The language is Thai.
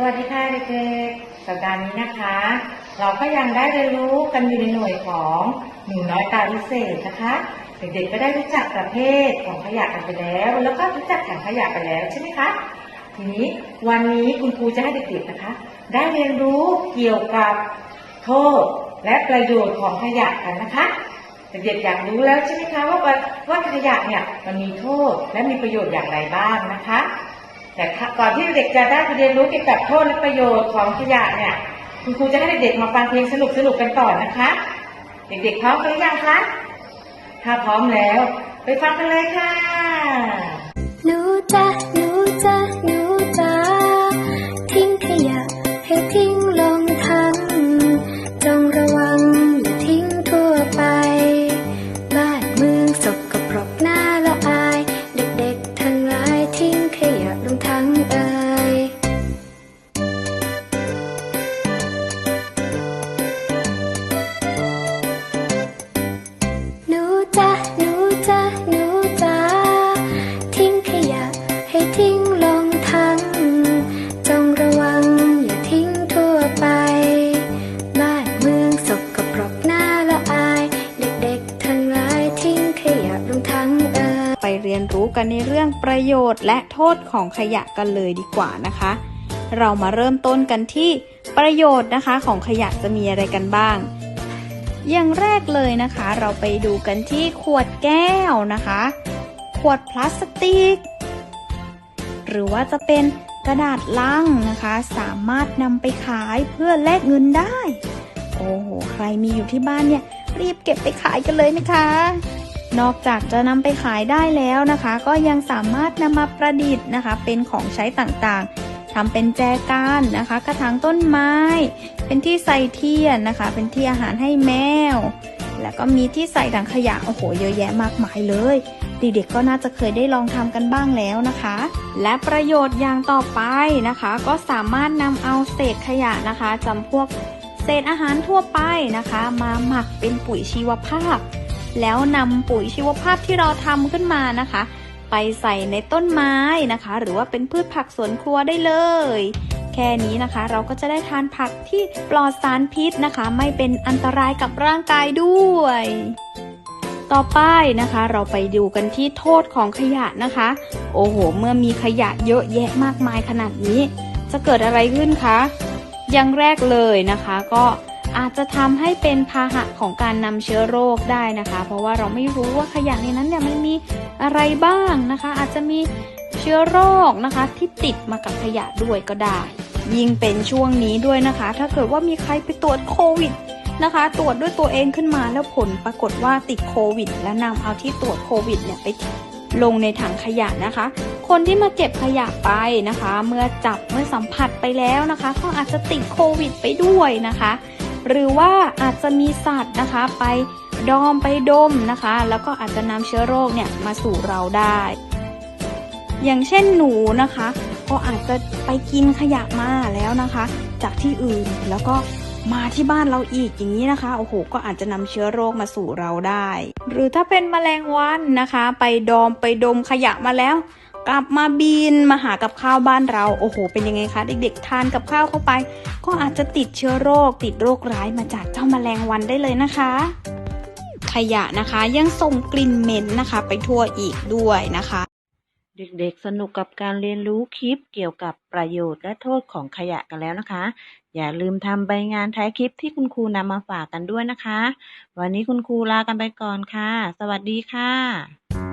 สวัสดีค่ะเด็กๆ สัปดาห์นี้นะคะ เราก็ยังได้เรียนรู้กันอยู่ในหน่วยของหนูน้อยตาวิเศษนะคะ เด็กๆ ก็ได้รู้จักประเภทของขยะกันไปแล้ว แล้วก็รู้จักถังขยะไปแล้วใช่ไหมคะ ทีนี้วันนี้คุณครูจะให้เด็กๆนะคะ ได้เรียนรู้เกี่ยวกับโทษและประโยชน์ของขยะกันนะคะ เด็กๆอยากรู้แล้วใช่ไหมคะว่าว่าขยะเนี่ยมันมีโทษและมีประโยชน์อย่างไรบ้างนะคะ แต่ก่อนที่เด็กจะได้เรียนรู้เกี่ยวกับโทษและประโยชน์ของขยะเนี่ย คุณครูจะให้เด็กๆมาฟังเพลงสนุกๆกันต่อนะคะ เด็กๆพร้อมกันหรือยังคะ ถ้าพร้อมแล้ว ไปฟังกันเลยค่ะ รู้จ๊ะ เรียนรู้กันในเรื่องประโยชน์ และโทษของขยะกันเลยดีกว่านะคะ เรามาเริ่มต้นกันที่ประโยชน์นะคะของขยะจะมีอะไรกันบ้าง อย่างแรกเลยนะคะ เราไปดูกันที่ขวดแก้วนะคะ ขวดพลาสติก หรือว่าจะเป็นกระดาษลังนะคะ สามารถนำไปขายเพื่อแลกเงินได้ โอ้โห ใครมีอยู่ที่บ้านเนี่ยรีบเก็บไปขายกันเลยนะคะ นอกจากจะนำไปขายได้แล้วนะคะ ก็ยังสามารถนำมาประดิษฐ์นะคะ เป็นของใช้ต่างๆทำเป็นแจกันนะคะ กระถางต้นไม้ เป็นที่ใส่เทียนนะคะ เป็นที่อาหารให้แมว แล้วก็มีที่ใส่ถังขยะโอ้โหเยอะแยะมากมายเลยเด็กๆก็น่าจะเคยได้ลองทำกันบ้างแล้วนะคะ และประโยชน์อย่างต่อไปนะคะ ก็สามารถนำเอาเศษขยะนะคะจำพวกเศษอาหารทั่วไปนะคะ มาหมักเป็นปุ๋ยชีวภาพ แล้วนำปุ๋ยชีวภาพที่เราทำขึ้นมานะคะ ไปใส่ในต้นไม้นะคะ หรือว่าเป็นพืชผักสวนครัวได้เลย แค่นี้นะคะ เราก็จะได้ทานผักที่ปลอดสารพิษนะคะ ไม่เป็นอันตรายกับร่างกายด้วย ต่อไปนะคะ เราไปดูกันที่โทษของขยะนะคะ โอ้โห เมื่อมีขยะเยอะแยะมากมายขนาดนี้ จะเกิดอะไรขึ้นคะอย่างแรกเลยนะคะ ก็ อาจจะทำให้เป็นพาหะของการนำเชื้อโรคได้นะคะ เพราะว่าเราไม่รู้ว่าขยะในนั้นเนี่ยมันมีอะไรบ้างนะคะ อาจจะมีเชื้อโรคนะคะที่ติดมากับขยะด้วยก็ได้ ยิ่งเป็นช่วงนี้ด้วยนะคะ ถ้าเกิดว่ามีใครไปตรวจโควิดนะคะ ตรวจด้วยตัวเองขึ้นมาแล้วผลปรากฏว่าติดโควิด และนำเอาที่ตรวจโควิดเนี่ยไปลงในถังขยะนะคะ คนที่มาเก็บขยะไปนะคะ เมื่อจับเมื่อสัมผัสไปแล้วนะคะ ก็อาจจะติดโควิดไปด้วยนะคะ หรือว่าอาจจะมีสัตว์นะคะ ไปดอมไปดมนะคะ แล้วก็อาจจะนำเชื้อโรคเนี่ยมาสู่เราได้ อย่างเช่นหนูนะคะ ก็อาจจะไปกินขยะมาแล้วนะคะ จากที่อื่นแล้วก็มาที่บ้านเราอีกอย่างนี้นะคะโอ้โหก็อาจจะนำเชื้อโรคมาสู่เราได้ หรือถ้าเป็นแมลงวันนะคะ ไปดอมไปดมขยะมาแล้ว กลับมาบินมาหากับข้าวบ้านเรา โอ้โห เป็นยังไงคะ เด็กๆ ทานกับข้าวเข้าไป ก็อาจจะติดเชื้อโรค ติดโรคร้ายมาจากเจ้าแมลงวันได้เลยนะคะ ขยะนะคะยังส่งกลิ่นเหม็นนะคะ ไปทั่วอีกด้วยนะคะ เด็กๆ สนุกกับการเรียนรู้คลิปเกี่ยวกับประโยชน์และโทษของขยะกันแล้วนะคะ อย่าลืมทำใบงานท้ายคลิปที่คุณครูนำมาฝากกันด้วยนะคะ วันนี้คุณครูลากันไปก่อนค่ะ สวัสดีค่ะ